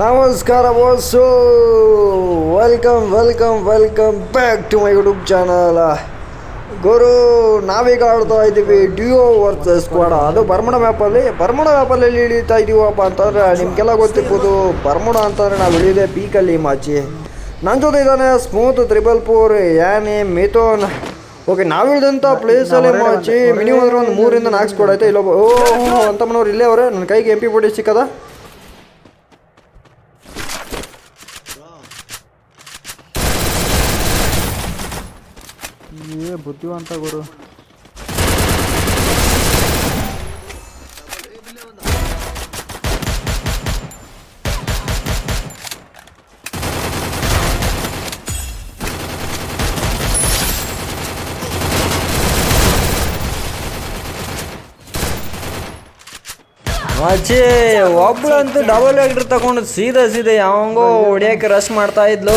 ನಮಸ್ಕಾರ boss. Welcome welcome welcome back to my YouTube channel ಗುರು ನಾವೀಗ ಆಡ್ತಾ ಇದ್ದೀವಿ. ಡಿಯೋ ವರ್ಸಸ್ ಸ್ಕ್ವಾಡ ಅದು ಬರ್ಮಣ ಮ್ಯಾಪಲ್ಲಿ ಬರ್ಮಣ ಮ್ಯಾಪಲ್ಲಿ ಇಳಿತಾ ಇದೀವಪ್ಪ ಅಂತಂದ್ರೆ ನಿಮಗೆಲ್ಲ ಗೊತ್ತಿರ್ಬೋದು ಬರ್ಮಣ ಅಂತಂದ್ರೆ ನಾವು ಇಳಿದೆ ಪೀಕಲ್ಲಿ ಮಾಚಿ ನನ್ನ ಜೊತೆ ಇದ್ದಾನೆ ಸ್ಮೂತ್ ತ್ರಿಬಲ್ ಪೂರ್ ಯಾನೆ ಮಿಥೋನ್. ಓಕೆ ನಾವು ಇಳಿದಂಥ ಪ್ಲೇಸಲ್ಲಿ ಮಾಚಿ ಮಿನಿಮಮ್ ಅಂದ್ರೆ ಒಂದು ಮೂರಿಂದ ನಾಲ್ಕು ಸ್ಕ್ವಾಡ್ ಐತೆ ಇಲ್ಲೊಬ್ಬ ಓ ಅಂತ ಮನೋರು ಇಲ್ಲೇ ಅವರೇ. ನನ್ನ ಕೈಗೆ ಎಂ ಪಿ ಪೊಡಿ ಸಿಕ್ಕದ ಏ ಬುದ್ಧಿವಂತ ಗುರು. ಅಜ್ಜಿ ಒಬ್ಳಂತೂ ಡಬಲ್ ಆಕ್ಟರ್ ತಗೊಂಡು ಸೀದಾ ಸೀದಾ ಯಾವಂಗೋ ಹೊಡಿಯಕ್ಕೆ ರಶ್ ಮಾಡ್ತಾ ಇದ್ಲು.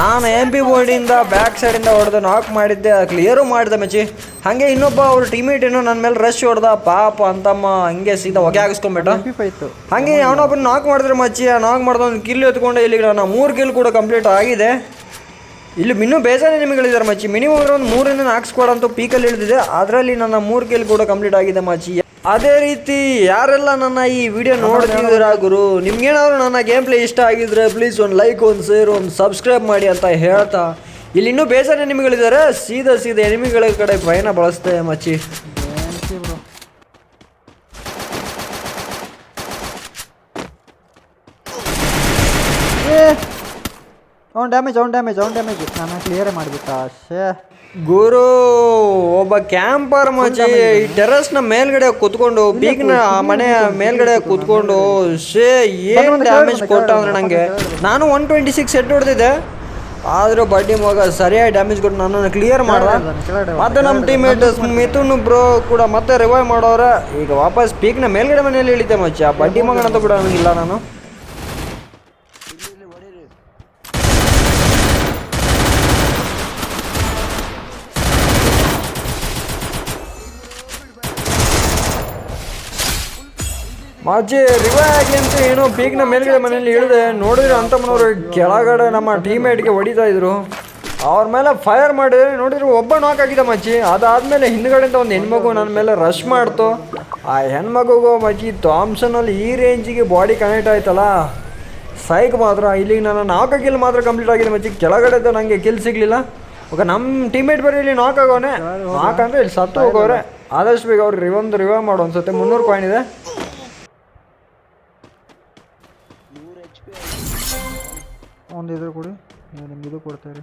ನಾನು ಎಂ ಬಿ ಬೋರ್ಡಿಂದ ಬ್ಯಾಕ್ ಸೈಡಿಂದ ಹೊಡೆದು ನಾಕ್ ಮಾಡಿದ್ದೆ ಕ್ಲಿಯರು ಮಾಡಿದೆ ಮಚ್ಚಿ. ಹಾಗೆ ಇನ್ನೊಬ್ಬ ಅವ್ರ ಟೀಮೇಟ್ ಏನೋ ನನ್ನ ಮೇಲೆ ರಶ್ ಹೊಡೆದ ಪಾಪ ಅಂತಮ್ಮ ಹಂಗೆ ಸೀದಾ ಹೊಗೆ ಹಾಕಿಸ್ಕೊಂಬಿಟ್ಟು ಹಾಗೆ ಅವನೊಬ್ಬನ ನಾಕ್ ಮಾಡಿದ್ರೆ ಮಚ್ಚಿ ಆ ನಾಕ್ ಮಾಡಿದ ಒಂದು ಕಿಲ್ ಎತ್ಕೊಂಡು ಇಲ್ಲಿ ನಾನು ಮೂರು ಕಿಲ್ ಕೂಡ ಕಂಪ್ಲೀಟ್ ಆಗಿದೆ. ಇಲ್ಲಿ ಇನ್ನೂ ಬೇಜಾರು ನಿಮಗಳಿದ್ದಾರೆ ಮಚ್ಚಿ. ಮಿನಿಮಮ್ ಅಂದ್ರೆ ಒಂದು ಮೂರಿಂದ ನಾಲ್ಕು ಸ್ಕ್ವಾಡ್ ಅಂತೂ ಪೀಕಲ್ಲಿ ಇಳಿದಿದೆ. ಅದರಲ್ಲಿ ನನ್ನ ಮೂರು ಕಿಲ್ ಕೂಡ ಕಂಪ್ಲೀಟ್ ಆಗಿದೆ ಮಚ್ಚಿ. ಅದೇ ರೀತಿ ಯಾರೆಲ್ಲ ನನ್ನ ಈ ವಿಡಿಯೋ ನೋಡ್ತಿದ್ದೀರಾ ಗುರು, ನಿಮ್ಗೇನಾದ್ರು ನನ್ನ ಗೇಮ್ ಪ್ಲೇ ಇಷ್ಟ ಆಗಿದ್ರೆ ಪ್ಲೀಸ್ ಒಂದು ಲೈಕ್ ಒಂದು ಶೇರ್ ಒಂದು ಸಬ್ಸ್ಕ್ರೈಬ್ ಮಾಡಿ ಅಂತ ಹೇಳ್ತಾ. ಇಲ್ಲಿ ಇನ್ನೂ ಬೇಜಾರು ಎನಿಮಿಗಳಿದ್ದಾರೆ ಸೀದಾ ಸೀದಾ ಎನಿಮಿಗಳ ಕಡೆ ಪಯಣ ಬಳಸ್ತೇವೆ ಮಚ್ಚಿ ಏನ್ಸಿ ಬ್ರೋ ಏ ಅವ್ನು ಡ್ಯಾಮೇಜ್ ಅವ್ನು ಡ್ಯಾಮೇಜ್ ಅವ್ನು ಡ್ಯಾಮೇಜ್ ನಾನು ಕ್ಲಿಯರೇ ಮಾಡಿಬಿಟ್ಟ. ಶೇ ಗುರು ಒಬ್ಬ ಕ್ಯಾಂಪರ್ ಮಚ್ಚಿ ಈ ಟೆರಸ್ನ ಮೇಲ್ಗಡೆ ಕುತ್ಕೊಂಡು ಬೀಗ್ನ ಮನೆಯ ಮೇಲ್ಗಡೆ ಕುತ್ಕೊಂಡು. ಶೇ ಏನು ಡ್ಯಾಮೇಜ್ ಕೊಟ್ಟ ಅಂದ್ರೆ ನನಗೆ ನಾನು ಒನ್ ಟ್ವೆಂಟಿ ಸಿಕ್ಸ್ ಸೆಟ್ ಹೊಡೆದಿದ್ದೆ. ಆದರೂ ಬಡ್ಡಿ ಮಗ ಸರಿಯಾಗಿ ಡ್ಯಾಮೇಜ್ ಕೊಟ್ಟು ನನ್ನನ್ನು ಕ್ಲಿಯರ್ ಮಾಡ್ದ. ಮತ್ತೆ ನಮ್ಮ ಟೀಮೇಟ್ ಮಿಥುನ್ ಬ್ರೋ ಕೂಡ ಮತ್ತೆ ರಿವೈವ್ ಮಾಡೋರ. ಈಗ ವಾಪಸ್ ಪೀಕ್ನ ಮೇಲ್ಗಡೆ ಮನೆಯಲ್ಲಿ ಇಳಿತೆ ಮಚ್ಚಿ. ಆ ಬಡ್ಡಿ ಮಗನಂತ ಕೂಡ ನನಗಿಲ್ಲ ನಾನು. ಮಾಜಿ ರಿವೈವ್ ಆಗಿ ಅಂತ ಏನೋ ಬೀಗ್ನ ಮೇಲ್ಗಡೆ ಮನೆಯಲ್ಲಿ ಇಳಿದೆ ನೋಡಿದ್ರೆ ಅಂತ ಮನೋರು ಕೆಳಗಡೆ ನಮ್ಮ ಟೀಮೇಟ್ಗೆ ಹೊಡಿತಾ ಇದ್ರು. ಅವ್ರ ಮೇಲೆ ಫೈರ್ ಮಾಡಿದ್ರೆ ನೋಡಿದ್ರು ಒಬ್ಬ ನಾಕ್ ಆಗಿದೆ ಮಚ್ಚಿ ಅದಾದ್ಮೇಲೆ ಹಿಂದ್ಗಡೆಯಿಂದ ಒಂದು ಹೆಣ್ಮಗು ನನ್ನ ಮೇಲೆ ರಶ್ ಮಾಡ್ತು. ಆ ಹೆಣ್ಮಗುಗೂ ಮಚ್ಚಿ ಥಾಮ್ಸನಲ್ಲಿ ಈ ರೇಂಜಿಗೆ ಬಾಡಿ ಕನೆಕ್ಟ್ ಆಯ್ತಲ್ಲ? ಸೈಕ್ ಮಾತ್ರ. ಇಲ್ಲಿಗೆ ನನ್ನ ನಾಲ್ಕು ಕಿಲ್ ಮಾತ್ರ ಕಂಪ್ಲೀಟ್ ಆಗಿದೆ ಕೆಳಗಡೆ ನನಗೆ ಕಿಲ್ ಸಿಗಲಿಲ್ಲ. ಓಕೆ ನಮ್ಮ ಟೀಮೇಟ್ ಬರೀ ಇಲ್ಲಿ ನಾಕ್ ಆಗೋನೆ. ನಾಕ್ ಅಂದರೆ ಇಲ್ಲಿ ಸತ್ತು ಹೋಗೋರೆ. ಆದಷ್ಟು ಬೇಗ ಅವ್ರಿಗೆ ರಿವೊಂದು ರಿವೈವ್ ಮಾಡು ಅನ್ಸುತ್ತೆ. ಮುನ್ನೂರು ಕಾಯಿನ್ ಇದೆ. ಒಂದು ಇದ್ರ ಕೊಡಿ. ನಿಮ್ಗೆ ಇದು ಕೊಡ್ತಾರೆ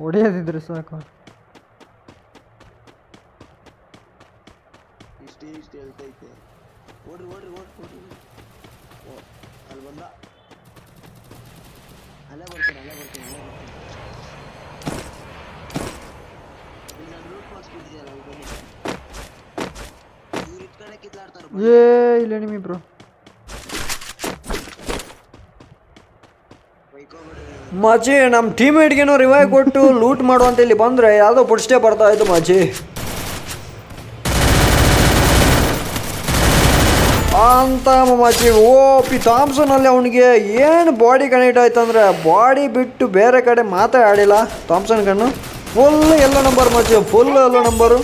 ಹೊಡೆಯೋದಿದ್ರೆ ಸಾಕು. ಕಿತ್ತಾಡ್ತಾರೆ el ಇಲ್ಲ bro. ಮಾಚಿ ನಮ್ಮ ಟೀಮೇಟ್ಗೇನೋ ರಿವೈವ್ ಕೊಟ್ಟು ಲೂಟ್ ಮಾಡು ಅಂತ ಇಲ್ಲಿ ಬಂದರೆ ಯಾವುದೋ ಪುಡ್ಸ್ಟೇ ಬರ್ತಾ ಇತ್ತು ಮಜಿ. ಅಂತ ಮಜಿ ಓ ಪಿ ಥಾಮ್ಸನಲ್ಲಿ ಅವನಿಗೆ ಏನು ಬಾಡಿ ಕನೆಕ್ಟ್ ಆಯ್ತು ಅಂದರೆ ಬಾಡಿ ಬಿಟ್ಟು ಬೇರೆ ಕಡೆ ಮಾತಾಡಿಲ್ಲ ಥಾಮ್ಸನ್ ಕಣ್ಣು ಫುಲ್ ಎಲ್ಲ ನಂಬರ್ ಮಜಿ ಫುಲ್ ಎಲ್ಲ ನಂಬರು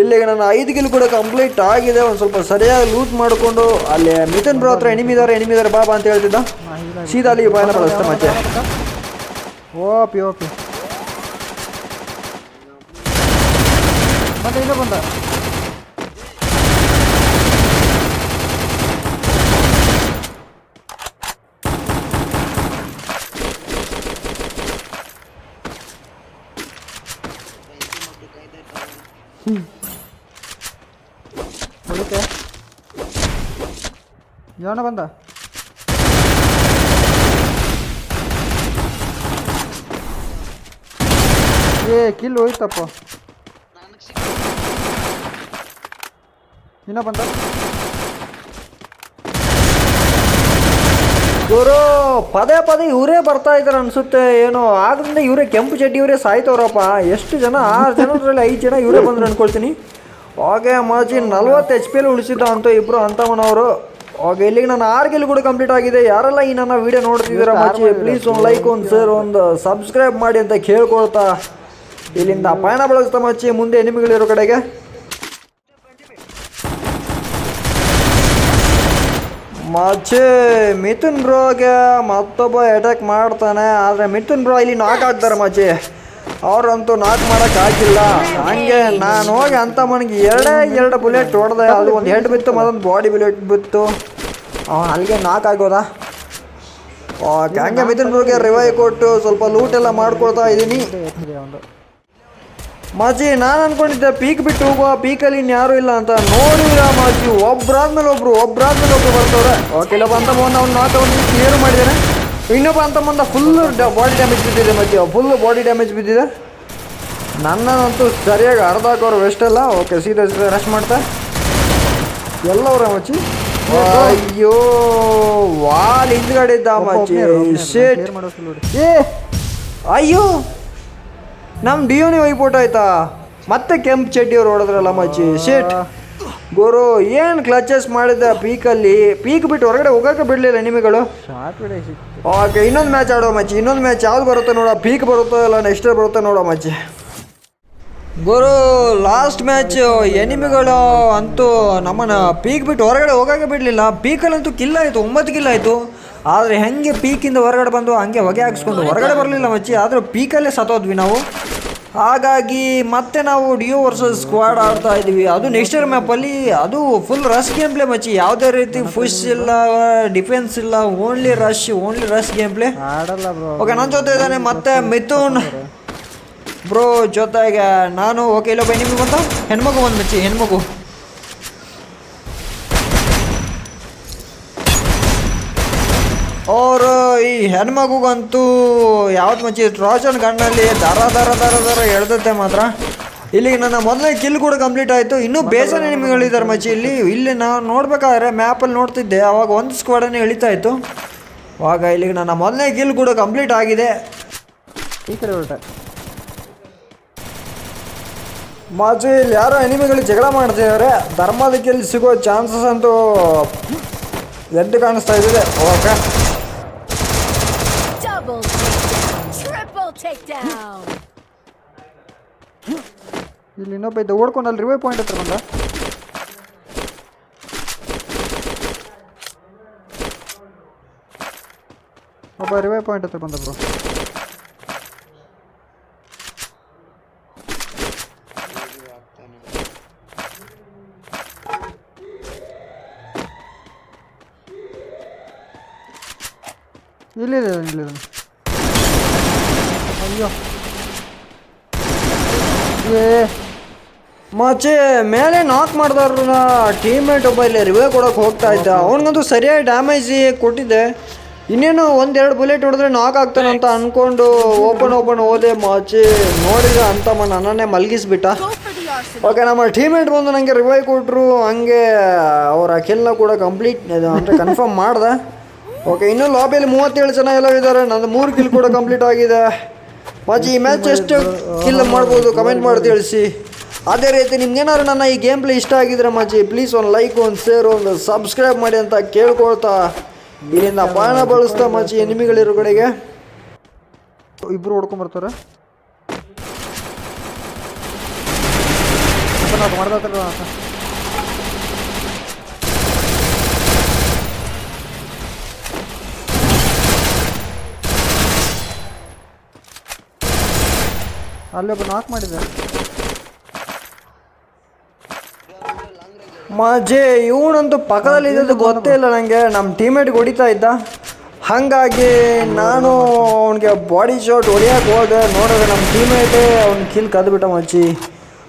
ಇಲ್ಲಿಗೆ ನನ್ನ ಐದು ಗಿಲ್ ಕೂಡ ಕಂಪ್ಲೀಟ್ ಆಗಿದೆ. ಒಂದು ಸ್ವಲ್ಪ ಸರಿಯಾಗಿ ಲೂಸ್ ಮಾಡಿಕೊಂಡು ಅಲ್ಲಿ ಮಿಥನ್ ಬ್ರೋ ಹತ್ರ ಎನಿಮಿದಾರೆ ಎನಿಮಿದಾರೆ ಬಾಬಾ ಅಂತ ಹೇಳ್ತಿದ್ದ. ಸೀದಾ ಅಲ್ಲಿ ಬಾಯನ ಬಳಸ್ತಾ ಮತ್ತೆ. ಓಪಿ ಓಪಿ. ಮತ್ತೆ ಇನ್ನೂ ಬಂದ? ಯಾವನ ಬಂದ. ಏ ಕಿಲ್ ಹೋಯ್ತಪ್ಪ. ಇನ್ನ ಬಂದ? ಇವರು ಪದೇ ಪದೇ ಇವರೇ ಬರ್ತಾ ಇದ್ದಾರೆ ಅನ್ಸುತ್ತೆ, ಏನೋ. ಆದ್ರಿಂದ ಇವರೇ ಕೆಂಪು ಚಡ್ಡಿ ಇವರೇ ಸಾಯ್ತವ್ರಪ್ಪ. ಎಷ್ಟು ಜನ? ಆರು ಜನರಲ್ಲಿ ಐದು ಜನ ಇವರೇ ಬಂದ್ರು ಅನ್ಕೊಳ್ತೀನಿ. ಹಾಗೆ ಮಾಜಿ ನಲ್ವತ್ತು ಎಚ್ ಪಿ ಉಳಿಸಿದ್ದ ಅಂತ ಇಬ್ರು ಅಂತಮ್ಮನವರು ಓಕೆ ಇಲ್ಲಿಗೆ ನಾನು ಆರು ಕಿಲ್ ಕೂಡ ಕಂಪ್ಲೀಟ್ ಆಗಿದೆ. ಯಾರೆಲ್ಲ ಈ ನನ್ನ ವಿಡಿಯೋ ನೋಡ್ತಿದ್ದೀರಾ ಮಾಚಿ ಪ್ಲೀಸ್ ಒಂದು ಲೈಕ್ ಒಂದು ಸರ್ ಒಂದು ಸಬ್ಸ್ಕ್ರೈಬ್ ಮಾಡಿ ಅಂತ ಕೇಳ್ಕೊಳ್ತಾ ಇಲ್ಲಿಂದ ಪಯಣ ಬಳಸ್ತಾ ಮಚ್ಚಿ ಮುಂದೆ ಎನಿಮಿಗಳಿರೋ ಕಡೆಗೆ. ಮಚ್ಚೆ ಮಿಥುನ್ ಬ್ರೋಗೆ ಮತ್ತೊಬ್ಬ ಅಟ್ಯಾಕ್ ಮಾಡ್ತಾನೆ ಆದರೆ ಮಿಥುನ್ ಬ್ರೋ ಇಲ್ಲಿ ನಾಕ್ ಆಗ್ತಾರೆ ಮಚ್ಚಿ. ಅವ್ರಂತೂ ನಾಕ್ ಮಾಡಕ್ ಆಗಿಲ್ಲ. ಹಂಗೆ ನಾನು ಹೋಗಿ ಅಂತ ಮನೆಗೆ ಎರಡೇ ಎರಡು ಬುಲೆಟ್ ಹೊಡೆದೆ. ಅದು ಒಂದು ಹೆಡ್ ಬಿತ್ತು, ಮತ್ತೊಂದು ಬಾಡಿ ಬುಲೆಟ್ ಬಿತ್ತು. ಅವನು ಅಲ್ಲಿಗೆ ನಾಕ್ ಆಗೋದ? ಹಂಗೆ ಮಿಥುನ್ ಬ್ರೋಗೆ ರಿವೈವ್ ಕೊಟ್ಟು ಸ್ವಲ್ಪ ಲೂಟ್ ಎಲ್ಲ ಮಾಡ್ಕೊಳ್ತಾ ಇದ್ದೀನಿ. ಮಾಜಿ, ನಾನು ಅನ್ಕೊಂಡಿದ್ದೆ ಪೀಕ್ ಬಿಟ್ಟು ಹೋಗುವ. ಪೀಕಲ್ಲಿ ಇನ್ಯಾರು ಇಲ್ಲ ಅಂತ. ನೋಡಿಲ್ಲ ಮಾಜಿ. ಒಬ್ರಾದ್ಮೇಲೆ ಒಬ್ರು ಒಬ್ರಾದ್ಮೇಲೆ ಒಬ್ರು ಬರ್ತವ್ರೆ ಓಕೆ ಇಲ್ಲ ಅವ್ನು ನಾಲ್ಕು ಅವ್ನು ಕ್ಲಿಯರ್ ಮಾಡಿದ್ದಾನೆ ಇನ್ನೊಬ್ಬ ಅಂತ ಬಂದ ಫುಲ್ ಬಾಡಿ ಡ್ಯಾಮೇಜ್ ಬಿದ್ದಿದೆ ಮಧ್ಯ. ಫುಲ್ ಬಾಡಿ ಡ್ಯಾಮೇಜ್ ಬಿದ್ದಿದೆ. ನನ್ನಂತೂ ಸರಿಯಾಗಿ ಅರ್ಧ ಹಾಕೋರು ವೆಸ್ಟ್ ಅಲ್ಲ. ಓಕೆ ಸೀದಾ ಸೀದಾ ರಶ್ ಮಾಡ್ತಾ. ಎಲ್ಲವ್ರ ಮಚ್ಚಿ ಅಯ್ಯೋ ವಾಲ್ ಹಿಂದ್ಗಡೆ ಇದ್ದ ಮಚ್ಚಿ ಶೇಟ್ ಏ ಅಯ್ಯೋ. ನಮ್ಮ ಡಿಯೋನಿ ವೈಪೋಟ್ ಆಯ್ತಾ? ಮತ್ತೆ ಕೆಂಪು ಚಡ್ಡಿಯವ್ರು ಹೊಡೆದ್ರಲ್ಲ ಮಚ್ಚಿ ಶೇಟ್ ಗುರು ಏನು ಕ್ಲಚಸ್ ಮಾಡಿದ್ದ ಪೀಕಲ್ಲಿ ಪೀಕ್ ಬಿಟ್ಟು ಹೊರಗಡೆ ಹೋಗೋಕೆ ಬಿಡಲಿಲ್ಲ ನಿಮಗಳು ಶಾರ್ಟ್ ಓಕೆ ಇನ್ನೊಂದು ಮ್ಯಾಚ್ ಆಡೋ ಮಚ್ಚಿ ಇನ್ನೊಂದು ಮ್ಯಾಚ್ ಯಾವ್ದು ಬರುತ್ತೆ ನೋಡೋ ಪೀಕ್ ಬರುತ್ತೋ ಇಲ್ಲ ನೆಕ್ಸ್ಟ್ ಬರುತ್ತೋ ನೋಡೋ ಮಚ್ಚಿ. ಗುರು ಲಾಸ್ಟ್ ಮ್ಯಾಚ್ ಎನಿಮಿಗಳು ಅಂತೂ ನಮ್ಮನ್ನ ಪೀಕ್ ಬಿಟ್ಟು ಹೊರಗಡೆ ಹೋಗೋಕೆ ಬಿಡಲಿಲ್ಲ. ಪೀಕಲ್ಲಂತೂ ಕಿಲ್ ಆಯಿತು ಒಂಬತ್ತು ಕಿಲ್ ಆಯಿತು. ಆದರೆ ಹೆಂಗೆ ಪೀಕಿಂದ ಹೊರಗಡೆ ಬಂದು ಹಂಗೆ ಹೊಗೆ ಹಾಕ್ಸ್ಕೊಂಡು ಹೊರಗಡೆ ಬರಲಿಲ್ಲ ಮಚ್ಚಿ. ಆದರೂ ಪೀಕಲ್ಲೇ ಸತ್ತೋದ್ವಿ ನಾವು. ಹಾಗಾಗಿ ಮತ್ತೆ ನಾವು ಡಿಯೋ ವರ್ಸಸ್ ಸ್ಕ್ವಾಡ್ ಆಡ್ತಾ ಇದ್ದೀವಿ ಅದು ನೆಕ್ಸ್ಟ್ ಇಯರ್ ಮ್ಯಾಪಲ್ಲಿ ಅದು ಫುಲ್ ರಶ್ ಗೇಮ್ ಪ್ಲೇ ಮಚ್ಚಿ ಯಾವುದೇ ರೀತಿ ಫುಶ್ ಇಲ್ಲ ಡಿಫೆನ್ಸ್ ಇಲ್ಲ only rush only rush game play okay ನನ್ನ ಜೊತೆ ಇದ್ದಾನೆ ಮತ್ತೆ ಮಿಥುನ್. ಬ್ರೋ ಜೊತೆಗೆ ನಾನು ಓಕೆ ಇಲ್ಲೊಬ್ಬ ನಿಮಗೆ ಬಂತ ಹೆಣ್ಮಗು ಬಂದು ಮಚ್ಚಿ ಹೆಣ್ಮಗು. ಅವರು ಈ ಹೆಣ್ಮಗುಗಂತೂ ಯಾವ್ದು ಮಚ್ಚಿ ಟ್ರಾಜನ್ ಗಣ್ಣಲ್ಲಿ ದರ ದರ ದರ ದರ ಎಳ್ದತ್ತೆ ಮಾತ್ರ. ಇಲ್ಲಿಗೆ ನನ್ನ ಮೊದಲನೇ ಕಿಲ್ ಕೂಡ ಕಂಪ್ಲೀಟ್ ಆಯಿತು. ಇನ್ನೂ ಬೇಸರ ಎನಿಮಿಗಳಿದ್ದಾರೆ ಮಚ್ಚಿ ಇಲ್ಲಿ. ಇಲ್ಲಿ ನಾನು ನೋಡ್ಬೇಕಾದ್ರೆ ಮ್ಯಾಪಲ್ಲಿ ನೋಡ್ತಿದ್ದೆ. ಅವಾಗ ಒಂದು ಸ್ಕ್ವಾಡನ್ನೇ ಎಳಿತಾ ಇತ್ತು. ಆವಾಗ ಇಲ್ಲಿಗೆ ನನ್ನ ಮೊದಲನೇ ಕಿಲ್ ಕೂಡ ಕಂಪ್ಲೀಟ್ ಆಗಿದೆ. ಈ ಕಡೆ ಹೊರಟ ಮಾಜು ಇಲ್ಲಿ ಯಾರೋ ಎನಿಮಿಗಳು ಜಗಳ ಮಾಡ್ತಿದ್ದಾರೆ. ಧರ್ಮದಕ್ಕೆಲ್ಲಿ ಸಿಗೋ ಚಾನ್ಸಸ್ ಅಂತೂ ಎದ್ದು ಕಾಣಿಸ್ತಾ ಇದೆ. ಓಕೆ. ಇಲ್ಲಿ ಇನ್ನೊಬ್ಬ ಇದ್ದ. ಓಡ್ಕೊಂಡು ಅಲ್ಲಿ ರಿವೈವ್ ಪಾಯಿಂಟ್ ಹತ್ರ ಬಂದ. ಒಬ್ಬ ರಿವೈವ್ ಪಾಯಿಂಟ್ ಹತ್ರ ಬಂದ ಬ್ರೋ ಇಲ್ಲಿದೆ ಇಲ್ಲಿದೆ ಅಯ್ಯೋ. ಏ. ಮಚ್ಚೆ ಮೇಲೆ ನಾಕ್ ಮಾಡಿದವ್ರನ್ನ ಟೀಮ್ಮೇಟ್ ಒಬ್ಬ ಇಲ್ಲಿ ರಿವೇ ಕೊಡೋಕೆ ಹೋಗ್ತಾ ಇದ್ದ. ಅವನಿಗಂತೂ ಸರಿಯಾಗಿ ಡ್ಯಾಮೇಜ್ ಕೊಟ್ಟಿದ್ದೆ. ಇನ್ನೇನು ಒಂದೆರಡು ಬುಲೆಟ್ ಹೊಡೆದ್ರೆ ನಾಕ್ ಆಗ್ತಾನೆ ಅಂತ ಅನ್ಕೊಂಡು ಓಪನ್ ಓಪನ್ ಹೋದೆ. ಮಾಚಿ ನೋಡಿದ ಅಂತಮ್ಮ ನನ್ನನ್ನೇ ಮಲಗಿಸ್ಬಿಟ್ಟ. ಓಕೆ ನಮ್ಮ ಟೀಮೇಟ್ ಬಂದು ನನಗೆ ರಿವೈವ್ ಕೊಟ್ಟರು ಹಂಗೆ ಅವರ ಕಿಲ್ನ ಕೂಡ ಕಂಪ್ಲೀಟ್ ಅಂದರೆ ಕನ್ಫರ್ಮ್ ಮಾಡ್ದೆ. ಓಕೆ ಇನ್ನೂ ಲಾಬಿಯಲ್ಲಿ ಮೂವತ್ತೇಳು ಜನ ಎಲ್ಲ ಇದ್ದಾರೆ. ನಂದು ಮೂರು ಕಿಲ್ ಕೂಡ ಕಂಪ್ಲೀಟ್ ಆಗಿದೆ. ಮಾಜಿ ಈ ಮ್ಯಾಚ್ ಎಷ್ಟು ಕಿಲ್ ಮಾಡ್ಬೋದು? ಕಮೆಂಟ್ ಮಾಡಿ ತಿಳಿಸಿ. ಅದೇ ರೀತಿ ನಿಮ್ಗೇನಾದ್ರು ನನ್ನ ಈ ಗೇಮ್ ಪ್ಲೇ ಇಷ್ಟ ಆಗಿದ್ರೆ ಮಾಜಿ ಪ್ಲೀಸ್ ಒಂದು ಲೈಕ್ ಒಂದು ಶೇರ್ ಒಂದು ಸಬ್ಸ್ಕ್ರೈಬ್ ಮಾಡಿ ಅಂತ ಕೇಳ್ಕೊಳ್ತಾ ಇಲ್ಲಿಂದ ಪಯಣ ಬಳಸ್ತಾ ಮಾಚಿ ಎನಿಮಿಗಳಿರೋ ಕಡೆಗೆ ಇಬ್ರು ಹೊಡ್ಕೊಂಬರ್ತಾರೆ ಅಲ್ಲಿ ಒಬ್ಬ ನಾಕ್ ಮಾಡಿದೆ ಮಾಜೆ ಇವನಂತೂ ಪಕ್ಕದಲ್ಲಿ ಇದ್ದದ್ದು ಗೊತ್ತೇ ಇಲ್ಲ ನನಗೆ ನಮ್ಮ ಟೀಮೇಟ್ಗೆ ಹೊಡಿತಾ ಇದ್ದ. ಹಾಗಾಗಿ ನಾನು ಅವನಿಗೆ ಬಾಡಿ ಶಾಟ್ ಹೊಡಿಯೋಕೆ ಹೋದೆ. ನೋಡಿದ್ರೆ ನಮ್ಮ ಟೀಮೇಟೇ ಅವ್ನ ಕಿಲ್ ಕದ್ಬಿಟ್ಟ ಮಚ್ಚಿ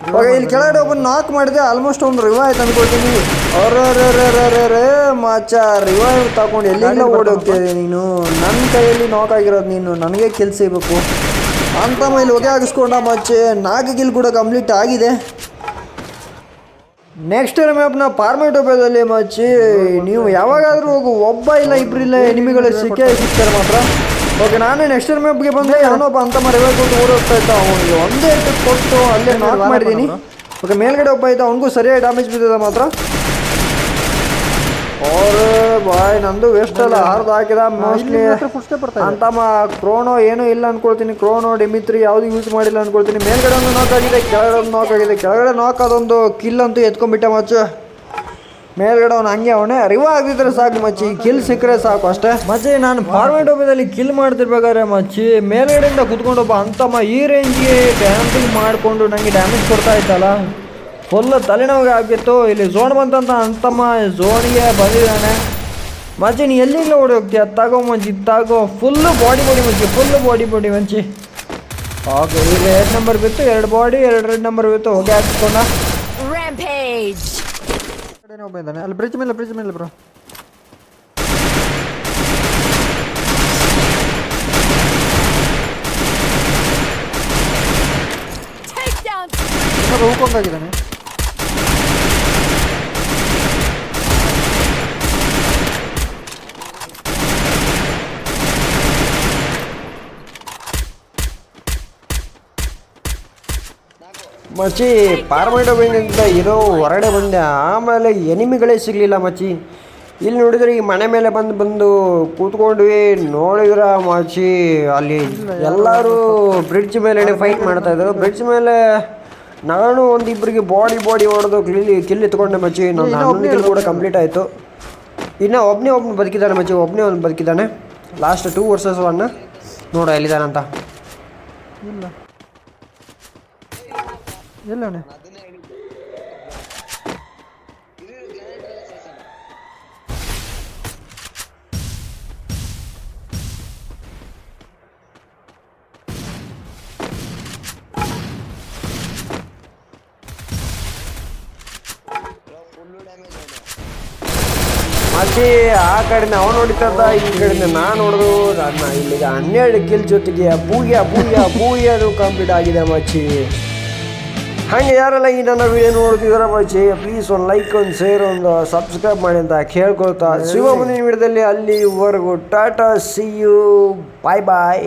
ಇವಾಗ ಇಲ್ಲಿ ಕೆಳಗಡೆ ಒಬ್ಬ ನಾಕ್ ಮಾಡಿದೆ. ಆಲ್ಮೋಸ್ಟ್ ಒಂದು ರಿವೈವ್ ತಂದ್ಕೊಳ್ತೀನಿ ಅವ್ರೇ ಮಚ್ಚ ರಿವೈವ್ ತಗೊಂಡು ಎಲ್ಲಿಂದ ಓಡಿ ಹೋಗ್ತಿದ್ದೆ ನೀನು ನನ್ನ ಕೈಯಲ್ಲಿ ನಾಕ್ ಆಗಿರೋದು ನೀನು ನನಗೆ ಕಿಲ್ ಸಿಗಬೇಕು ಅಂತ ಇಲ್ಲಿ ಹೊಗೆ ಹಾಕಿಸ್ಕೊಂಡ ಮಚ್ಚೆ ನಾಲ್ಕು ಕಿಲ್ ಕೂಡ ಕಂಪ್ಲೀಟ್ ಆಗಿದೆ ನೆಕ್ಸ್ಟ್ ಮ್ಯಾಪ್ನ ಪಾರ್ಮೆಟೋಪದಲ್ಲಿ ಮಚ್ಚಿ ನೀವು ಯಾವಾಗಾದರೂ ಹೋಗು ಒಬ್ಬ ಇಲ್ಲ ಇಬ್ರು ಇಲ್ಲ ಎನಿಮಿಗಳು ಸಿಕ್ಕೇ ಸಿಗ್ತಾರೆ ಮಾತ್ರ. ಓಕೆ ನಾನು ನೆಕ್ಸ್ಟ್ ಮ್ಯಾಪ್ಗೆ ಬಂದರೆ ಯಾವನೊಬ್ಬ ಅಂತ ಮರಿಬೇಕು ಕೊಟ್ಟು ಓಡೋಗ್ತಾ ಇತ್ತು ಅವನಿಗೆ ಒಂದೇ ಕೊಟ್ಟು ಅಲ್ಲೇ ನಾಕ್ ಮಾಡಿದ್ದೀನಿ ಓಕೆ ಮೇಲ್ಗಡೆ ಒಬ್ಬ ಇದ್ದ ಅವನಿಗೂ ಸರಿಯಾಗಿ ಡ್ಯಾಮೇಜ್ ಬಿದ್ದಿದೆ ಮಾತ್ರ. ಬಾಯ್ ನಂದು ವೇಸ್ಟ್ ಅಲ್ಲ ಹಾರ್ದು ಹಾಕಿದ ಮೋಸ್ಟ್ಲಿ ಅಂತಮ್ಮ ಕ್ರೋನೋ ಏನೂ ಇಲ್ಲ ಅನ್ಕೊಳ್ತೀನಿ. ಕ್ರೋನೋ ಡಿಮಿತ್ರಿ ಯಾವುದು ಯೂಸ್ ಮಾಡಿಲ್ಲ ಅನ್ಕೊಳ್ತೀನಿ. ಮೇಲ್ಗಡೆ ಒಂದು ನಾಕ್ ಆಗಿದೆ ಕೆಳಗಡೆ ಒಂದು ನಾಕ್ ಆಗಿದೆ. ಕೆಳಗಡೆ ನಾಕ್ ಅದೊಂದು ಕಿಲ್ ಅಂತೂ ಎತ್ಕೊಂಡ್ಬಿಟ್ಟೆ ಮಚ್ಚ. ಮೇಲ್ಗಡೆ ಅವ್ನು ಹಂಗೆ ಅವನೇ ರಿವ ಆಗಿದ್ರೆ ಸಾಕು ಮಚ್ಚಿ. ಕಿಲ್ ಸಿಕ್ಕರೆ ಸಾಕು ಅಷ್ಟೇ. ಮಚ್ಚಿ ನಾನು ಫಾರ್ಮೆಟ್ ಒಬ್ಬದಲ್ಲಿ ಕಿಲ್ ಮಾಡ್ತಿರ್ಬೇಕಾದ್ರೆ ಮಚ್ಚಿ ಮೇಲ್ಗಡೆಯಿಂದ ಕುತ್ಕೊಂಡೊಬ್ಬ ಅಂತಮ್ಮ ಈ ರೇಂಜ್ಗೆ ಡ್ಯಾಮೇಜ್ ಮಾಡಿಕೊಂಡು ನನಗೆ ಡ್ಯಾಮೇಜ್ ಕೊಡ್ತಾ ಇತ್ತಲ್ಲ ಫುಲ್ ತಲೆನೋವಿಗೆ ಆಗಿತ್ತು. ಇಲ್ಲಿ ಝೋನ್ ಬಂತಂತ ಅಂತಮ್ಮ ಝೋನಿಗೆ ಬಂದಿದ್ದಾನೆ. ಮಜ್ಜಿ ನೀ ಎಲ್ಲಿಗೆ ಓಡಿ ಹೋಗ್ತೀಯ? ತಗೋ ಮಂಜಿ ತಗೋ. ಫುಲ್ಲು ಬಾಡಿ ಬಾಡಿ ಮಂಚಿ ಫುಲ್ಲು ಬಾಡಿ ಬಾಡಿ ಮಂಚಿ ಓಕೆ ಈಗ ಎರಡು ನಂಬರ್ ಬಿತ್ತು ಎರಡು ಬಾಡಿ ಎರಡು ರೆಡ್ ನಂಬರ್ ಬಿತ್ತು. ಹೋಗಿ ಹಾಕ್ಸ್ಕೊಂಡ ಅಲ್ಲಿ ಬ್ರಿಡ್ಜ್ ಮೇಲೆ ಬ್ರಿಡ್ಜ್ ಮೇಲೆ ಬ್ರೋ Take ಮಚ್ಚಿ ಪಾರ್ಮೈಡೋ ಅಂತ ಇರೋ ಹೊರಗಡೆ ಬಂದೆ ಆಮೇಲೆ ಎನಿಮಿಗಳೇ ಸಿಗಲಿಲ್ಲ ಮಚ್ಚಿ. ಇಲ್ಲಿ ನೋಡಿದ್ರೆ ಈ ಮನೆ ಮೇಲೆ ಬಂದು ಬಂದು ಕೂತ್ಕೊಂಡ್ವಿ ನೋಡಿದ್ರ ಮಚ್ಚಿ ಅಲ್ಲಿ ಎಲ್ಲರೂ ಬ್ರಿಡ್ಜ್ ಮೇಲೆ ಫೈಟ್ ಮಾಡ್ತಾ ಇದ್ರು. ಬ್ರಿಡ್ಜ್ ಮೇಲೆ ನಾನು ಒಂದಿಬ್ಬರಿಗೆ ಬಾಡಿ ಬಾಡಿ ಹೊಡೆದು ಕಿಲ್ಲಿ ಕಿಲ್ ಎತ್ಕೊಂಡೆ ಮಚ್ಚಿ. ನಾನು ಕೂಡ ಕಂಪ್ಲೀಟ್ ಆಯಿತು. ಇನ್ನು ಒಬ್ಬನೇ ಒಬ್ಬನು ಬದುಕಿದ್ದಾನೆ ಮಚ್ಚಿ ಒಬ್ಬನೇ ಒಂದು ಬದುಕಿದ್ದಾನೆ ಲಾಸ್ಟ್ ಟೂ ವರ್ಸಸ್ ಒನ್ ನೋಡ ಎಲ್ಲಿದ್ದಾನಂತ ಇಲ್ಲ ಎಲ್ಲವನೇ ಅದನ್ನೇ ಹೇಳಿದ್ದು ಇದು ಗ್ರಾನೈಟ್ ಎಲ್ಲ ಸೇರ್ಸೋಣ ಫುಲ್ಲು ಡ್ಯಾಮೇಜ್ ಆಗಿದೆ ಮತ್ತೆ ಆ ಕಡೆನ ಅವನು ಹೊಡಿತದ, ಈ ಕಡೆಯಿಂದ ನಾನು ನೋಡಿದ್ರು ನನ್ನ ಇಲ್ಲಿಗೆ ಹನ್ನೆರಡು ಕಿಲ್ ಜೊತೆಗೆ ಬೂಯ ಬೂಯ ಅದು ಕಂಪ್ಲೀಟ್ ಆಗಿದೆ ಮಚ್ಚಿ ಹಾಗೆ ಯಾರೆಲ್ಲ ಈ ನನ್ನ ವಿಡಿಯೋ ನೋಡ್ತಿದಾರ ಬಚ್ಚಿ ಪ್ಲೀಸ್ ಒಂದು ಲೈಕ್ ಒಂದು ಶೇರ್ ಒಂದು ಸಬ್ಸ್ಕ್ರೈಬ್ ಮಾಡಿ ಅಂತ ಕೇಳ್ಕೊಳ್ತಾ. ಶಿವ ಮುಂದಿನ ವಿಡಿಯೋದಲ್ಲಿ ಅಲ್ಲಿವರೆಗೂ tata see you bye bye